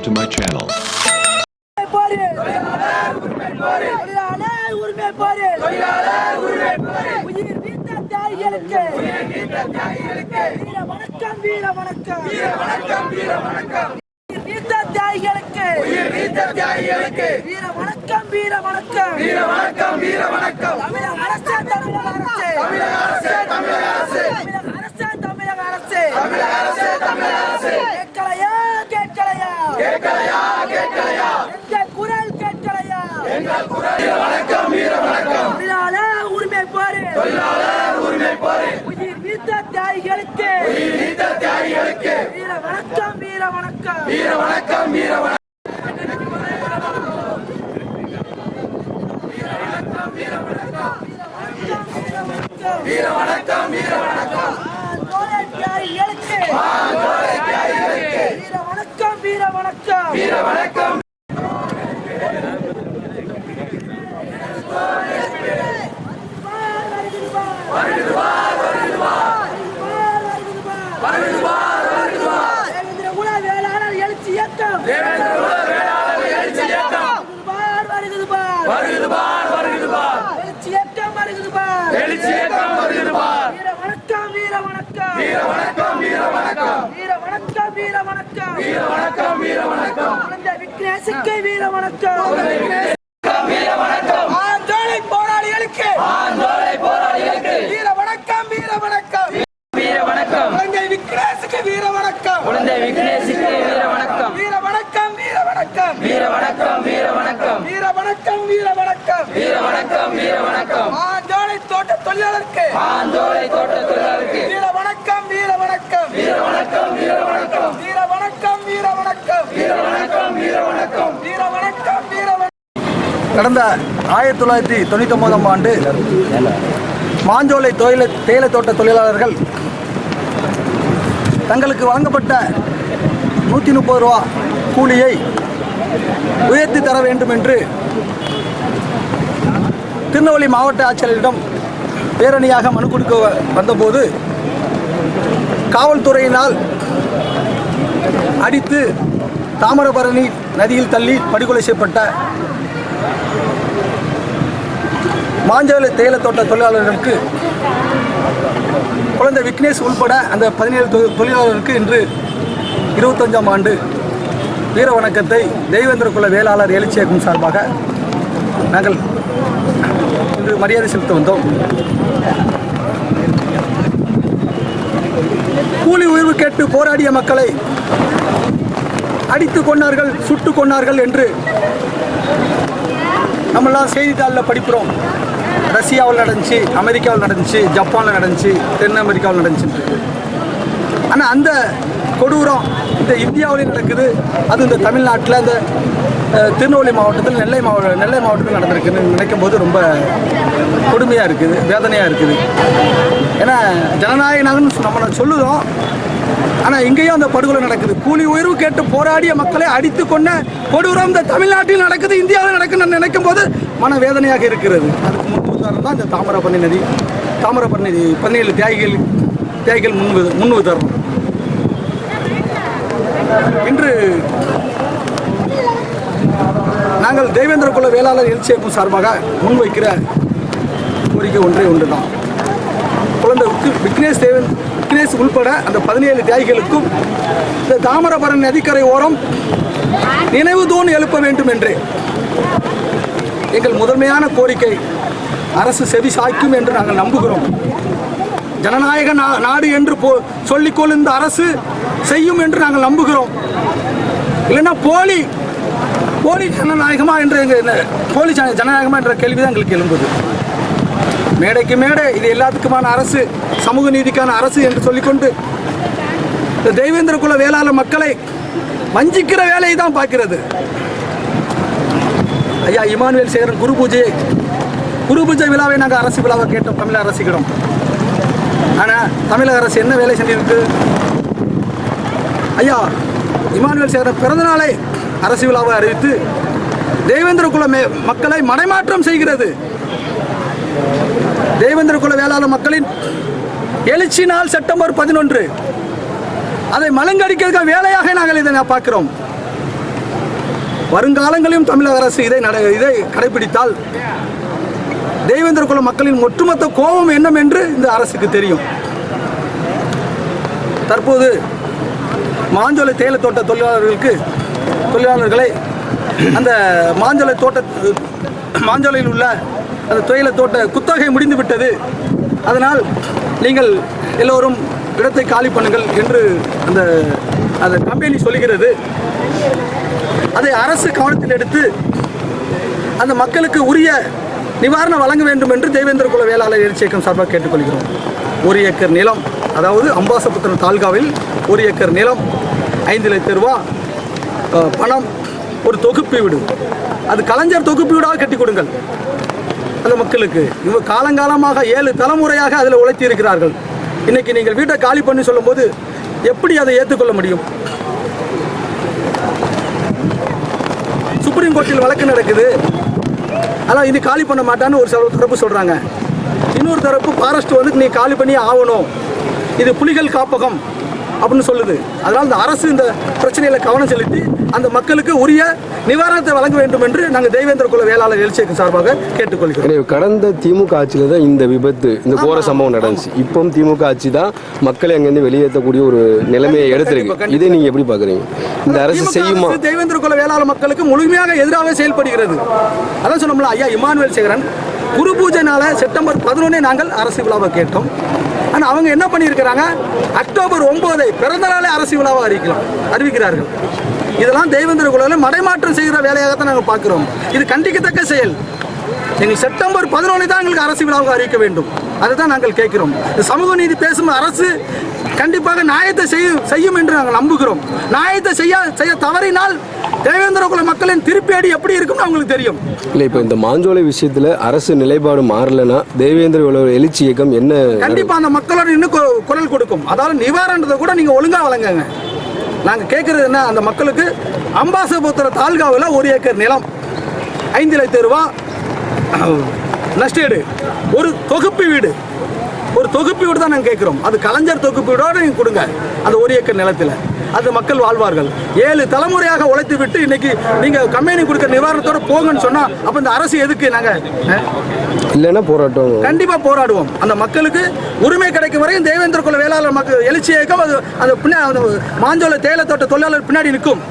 subscribe to my channel. போரு தொழிலாளர் உரிமை போரு உயிர் நீத்த தியாகிகளுக்கு வீர வணக்கம் வீர வணக்கம் உயிர் நீத்த தியாகிகளுக்கு வீர வணக்கம் வீர வணக்கம் தமிழக அரசு தமிழக அரசு தமிழக அரசு தமிழக Yeah. வீர வணக்கம் வீர வணக்கம் வீர வணக்கம் குழந்தை விக்னேஷுக்கு வீர வணக்கம் ஆந்தோலை போராளிகளுக்கு வீர வணக்கம் வீர வணக்கம் குழந்தை விக்னேஷுக்கு வீர வணக்கம் குழந்தை விக்னேஷுக்கு வீர வணக்கம் வீர வணக்கம் வீர வணக்கம் வீர வணக்கம் வீர வணக்கம் வீர வணக்கம் வீர வணக்கம் வீர வணக்கம் வீர வணக்கம் ஆந்தோலை தோட்ட தொழிலாளருக்கு ஆந்தோலை தோட்ட தொழிலாளருக்கு வீர கடந்த ஆயிரத்தி தொள்ளாயிரத்தி தொண்ணூற்றி ஒன்பதாம் ஆண்டு மாஞ்சோலை தொழில தேயிலை தோட்ட தொழிலாளர்கள் தங்களுக்கு வழங்கப்பட்ட நூற்றி முப்பது ரூபா கூலியை உயர்த்தி தர வேண்டும் என்று திருநெல்வேலி மாவட்ட ஆட்சியரிடம் பேரணியாக மனு கொடுக்க வந்தபோது காவல்துறையினால் அடித்து தாமிரபரணி நதியில் தள்ளி படுகொலை செய்யப்பட்ட மாஞ்சோலை தேயிலை தோட்ட தொழிலாளர்களுக்கு குழந்தை விக்னேஷ் உள்பட அந்த பதினேழு தொ- தொழிலாளர்களுக்கு இன்று இருபத்தஞ்சாம் ஆண்டு வீர வணக்கத்தை தெய்வேந்திர குல வேளாளர் எழுச்சியகம் சார்பாக நாங்கள் இன்று மரியாதை செலுத்த வந்தோம். கூலி உயர்வு கேட்டு போராடிய மக்களை அடித்து கொண்டார்கள் சுட்டு கொண்டார்கள் என்று நம்மெல்லாம் செய்தித்தாளில் படிக்கிறோம். இந்தியாவில் நடந்துச்சு அமெரிக்காவில் நடந்துச்சு ஜப்பானில் நடந்துச்சு தென் அமெரிக்காவில் நடந்துச்சுன்ட்டு ஆனால் அந்த கொடூரம் இந்த இந்தியாவிலையும் நடக்குது அது இந்த தமிழ்நாட்டில் இந்த திருநெல்வேலி மாவட்டத்தில் நெல்லை மாவட்ட நெல்லை மாவட்டத்தில் நடந்திருக்குன்னு நினைக்கும் போது ரொம்ப கொடுமையாக இருக்குது வேதனையாக இருக்குது. ஏன்னா ஜனநாயக நகர்னு நம்ம சொல்லுதோம் ஆனால் இங்கேயும் அந்த படுகொலை நடக்குது. கூலி உயர்வு கேட்டு போராடிய மக்களை அடித்து கொண்ட கொடூரம் இந்த தமிழ்நாட்டில் நடக்குது இந்தியாவில் நடக்குதுன்னு நினைக்கும் போது மன வேதனையாக இருக்கிறது. அதுக்கு முன் உதாரணம் தான் இந்த தாமிரபரணி நதி. தாமிரபரணி நதி பதினேழு தியாகிகள் தியாகிகள் முன் முன் உதாரணம் இன்று நாங்கள் தேவேந்திர குல வேளாளர் எழுச்சியக்கும் சார்பாக முன்வைக்கிற கோரிக்கை ஒன்றே ஒன்று தான் குழந்தை விக்னேஷ் தேவன் விக்னேஷ் உள்பட அந்த பதினேழு தியாகிகளுக்கும் இந்த தாமிரபரணி நதிக்கரை ஓரம் நினைவு தூண் எழுப்ப வேண்டும் என்று. எங்கள் முதன்மையான கோரிக்கை அரசு செவி சாய்க்கும் என்று நாங்கள் நம்புகிறோம். ஜனநாயக நா- நாடு என்று போ சொல்லிக்கொள் இந்த அரசு செய்யும் என்று நாங்கள் நம்புகிறோம். இல்லைன்னா போலி போலி ஜனநாயகமா என்ற எங்கள் போலி ஜன- ஜனநாயகமா என்ற கேள்வி தான் எங்களுக்கு எழும்புது. மேடைக்கு மேடை இது எல்லாத்துக்குமான அரசு சமூக நீதிக்கான அரசு என்று சொல்லிக்கொண்டு இந்த தெய்வேந்திர குல வேளாளர் மக்களை வஞ்சிக்கிற வேலையை தான் பார்க்கிறது. ஐயா இமானுவேல் சேகரன் குரு பூஜையை குரு பூஜை விழாவை நாங்கள் அரசு விழாவை கேட்டோம் தமிழக அரசுக்கிடம் ஆனால் தமிழக அரசு என்ன வேலை செஞ்சிருக்கு? ஐயா இமானுவேல் சேகரன் பிறந்தநாளை அரசு விழாவை அறிவித்து தேவேந்திர குல மே- மக்களை மடைமாற்றம் செய்கிறது. தேவேந்திர குல வேளாளர் மக்களின் எழுச்சி நாள் செப்டம்பர் பதினொன்று. அதை மலங்கடிக்கிறதுக்கு வேலையாக நாங்கள் இதை நான் பார்க்கிறோம். வருங்காலங்களிலும் தமிழக அரசு இதை நட இதை கடைபிடித்தால் தெய்வேந்திர குல மக்களின் ஒட்டுமொத்த கோபம் என்ன என்று இந்த அரசுக்கு தெரியும். தற்போது மாஞ்சோலை தேயிலை தோட்ட தொழிலாளர்களுக்கு தொழிலாளர்களை அந்த மாஞ்சோலை தோட்ட மாஞ்சோலையில் உள்ள அந்த தேயிலை தோட்ட குத்தகை முடிந்து விட்டது. அதனால் நீங்கள் எல்லோரும் இடத்தை காலி பண்ணுங்கள் என்று அந்த அந்த கம்பெனி சொல்கிறது அதை அரசு கவனத்தில் எடுத்து அந்த மக்களுக்கு உரிய நிவாரணம் வழங்க வேண்டும் என்று தேவேந்திர குல வேளாளர் எழுச்சியக்கம் சார்பாக கேட்டுக்கொள்கிறோம். ஒரு ஏக்கர் நிலம் அதாவது அம்பாசபுத்திரம் தாலுகாவில் ஒரு ஏக்கர் நிலம் ஐந்து லட்சம் ரூபா பணம் ஒரு தொகுப்பு வீடு. அது கலைஞர் தொகுப்பு வீடாக கட்டி கொடுங்கள். அந்த மக்களுக்கு இவங்க காலங்காலமாக ஏழு தலைமுறையாக அதில் உழைத்தி இருக்கிறார்கள் இன்னைக்கு நீங்கள் வீட்டை காலி பண்ணி சொல்லும்போது எப்படி அதை ஏற்றுக்கொள்ள முடியும்? சுப்ரீம் கோர்ட்டில் வழக்கு நடக்குது. ஆனால் இது காலி பண்ண மாட்டான்னு ஒரு சில தரப்பு சொல்கிறாங்க இன்னொரு தரப்பு ஃபாரஸ்ட் வந்து நீ காலி பண்ணி ஆகணும். இது புலிகள் காப்பகம் அப்படின்னு சொல்லுது. அதனால் இந்த அரசு இந்த பிரச்சனையில் கவனம் செலுத்தி அந்த மக்களுக்கு உரிய நிவாரணத்தை வழங்க வேண்டும் என்று நாங்கள் தெய்வேந்திர குல வேளாளர் எழுச்சியக்கு சார்பாக கேட்டுக்கொள்கிறோம். கடந்த திமுக ஆட்சியில் தான் இந்த விபத்து இந்த கோர சம்பவம் நடந்துச்சு. இப்பவும் திமுக ஆட்சி தான் மக்களை அங்கேருந்து வெளியேற்றக்கூடிய ஒரு நிலைமையை எடுத்திருக்கு. இதை நீங்க எப்படி பாக்குறீங்க? இந்த அரசு செய்யுமா? தெய்வேந்திர குல வேளாளர் மக்களுக்கு முழுமையாக எதிராக செயல்படுகிறது. அதான் சொன்னோம்ல ஐயா இமானுவேல் சேகரன் குரு பூஜைனால செப்டம்பர் பதினொன்னே நாங்கள் அரசு விழாவை கேட்டோம். ஆனால் அவங்க என்ன பண்ணியிருக்கிறாங்க? அக்டோபர் ஒன்பதை பிறந்த நாளே அரசு விழாவை அறிவிக்கலாம் அறிவிக்கிறார்கள். இதெல்லாம் தெய்வேந்திர குலவில் மடைமாற்றம் செய்கிற வேலையாகத்தான் நாங்கள் பார்க்கிறோம். இது கண்டிக்கத்தக்க செயல். நீங்கள் செப்டம்பர் பதினொன்று தான் எங்களுக்கு அரசு விழாவுக்கு அறிவிக்க வேண்டும். அதை தான் நாங்கள் கேட்கிறோம். இந்த சமூக நீதி பேசும் அரசு கண்டிப்பாக நியாயத்தை செய்யும் செய்யும் என்று நாங்கள் நம்புகிறோம். நியாயத்தை செய்ய செய்ய தவறினால் தேவேந்திர குல மக்களின் திருப்பி அடி எப்படி இருக்கும்னு அவங்களுக்கு தெரியும். இல்லை இப்போ இந்த மாஞ்சோலை விஷயத்துல அரசு நிலைப்பாடு மாறலைன்னா தேவேந்திர உழவர் எழுச்சி இயக்கம் என்ன கண்டிப்பா அந்த மக்களோட இன்னும் குரல் கொடுக்கும். அதாவது நிவாரணத்தை கூட நீங்க ஒழுங்கா வழங்குங்க. நாங்கள் கேட்குறது என்ன? அந்த மக்களுக்கு அம்பாசபுத்திர தாலுகாவில் ஒரு ஏக்கர் நிலம் ஐந்து லட்ச ரூபா நஷ்டேடு ஒரு தொகுப்பு வீடு. ஒரு தொகுப்பு வீடு தான் நாங்கள் கேட்குறோம் அது கலைஞர் தொகுப்பு வீடோட நீங்கள் கொடுங்க. அந்த ஒரு ஏக்கர் நிலத்தில். அது மக்கள் வாழ்வார்கள். ஏழு தலைமுறையாக உழைத்து விட்டு இன்னைக்கு நீங்கள் கம்பெனி கொடுக்குற நிவாரணத்தோட போங்கன்னு சொன்னால் அப்போ இந்த அரசு எதுக்கு நாங்கள் இல்லைன்னா போராட்டம். கண்டிப்பா போராடுவோம். அந்த மக்களுக்கு உரிமை கிடைக்கும் வரையும் தேவேந்திர குல வேளாளர் மக்கள் எழுச்சி இயக்கம் அது அந்த மாஞ்சோலை தேயிலை தோட்ட தொழிலாளர் பின்னாடி நிற்கும்.